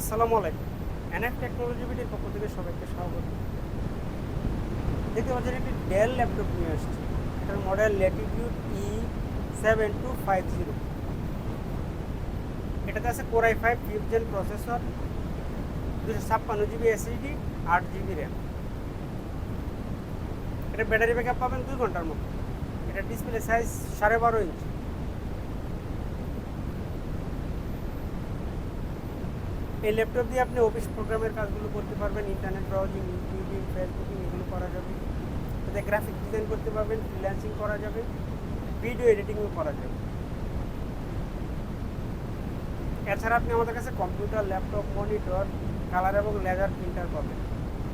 আসসালামু আলাইকুম। NF technology বিটির পক্ষ থেকে সবাইকে স্বাগত। দেখতে পাচ্ছেন, একটি ডেল ল্যাপটপ নিয়ে আসছে। এটার model latitude E seven two five zero এটাতে আছে core i five fifth gen processor দুশো ছাপ্পান্ন জিবি এসএসডি আট জিবি র্যাম এটা ব্যাটারি ব্যাকআপ পাবেন দুই ঘণ্টার মতো এটা ডিসপ্লে সাইজ সাড়ে বারো ইঞ্চি এই ল্যাপটপ দিয়ে আপনি অফিস প্রোগ্রামের কাজগুলো করতে পারবেন ইন্টারনেট ব্রাউজিং ইউটিউবিং ফেসবুকিং এগুলো করা যাবে। তাতে গ্রাফিক ডিজাইন করতে পারবেন ফ্রিল্যান্সিং করা যাবে ভিডিও এডিটিংও করা যাবে। এছাড়া আপনি আমাদের কাছে কম্পিউটার ল্যাপটপ মনিটর কালার এবং লেজার প্রিন্টার পাবেন।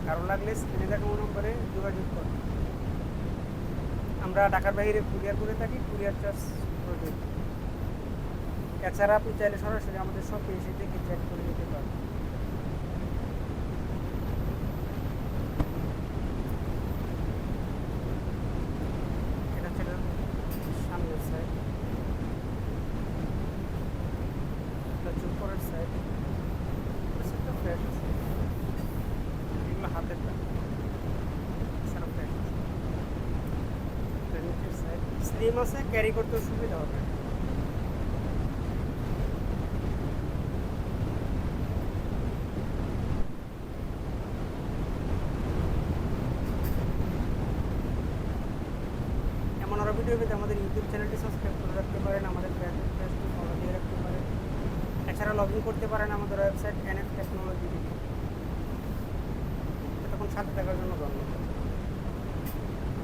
কারও লাগলে স্ক্রিনে দেখা মনে করে যোগাযোগ করবেন আমরা ঢাকার বাইরে কুরিয়ার করে থাকি কুরিয়ার চার্জ প্রযোজ্য এছাড়া আপনি চাইলে সরাসরি আমাদের শপে এসে দেখে চেক করে নিতে পারেন। সামনের সাইড সাইড আছে হাতের আছে সাইড স্লিম আছে ক্যারি করতেও সুবিধা হবে। ভিডিও পেতে আমাদের ইউটিউব চ্যানেলটি সাবস্ক্রাইব করে রাখতে পারেন, আমাদের ফেসবুক পেজটি ফলো দিয়ে রাখতে পারেন। এছাড়া লগ ইন করতে পারেন আমাদের ওয়েবসাইট এন এফ টেকনোলজি তখন সাথে থাকার জন্য ধন্যবাদ।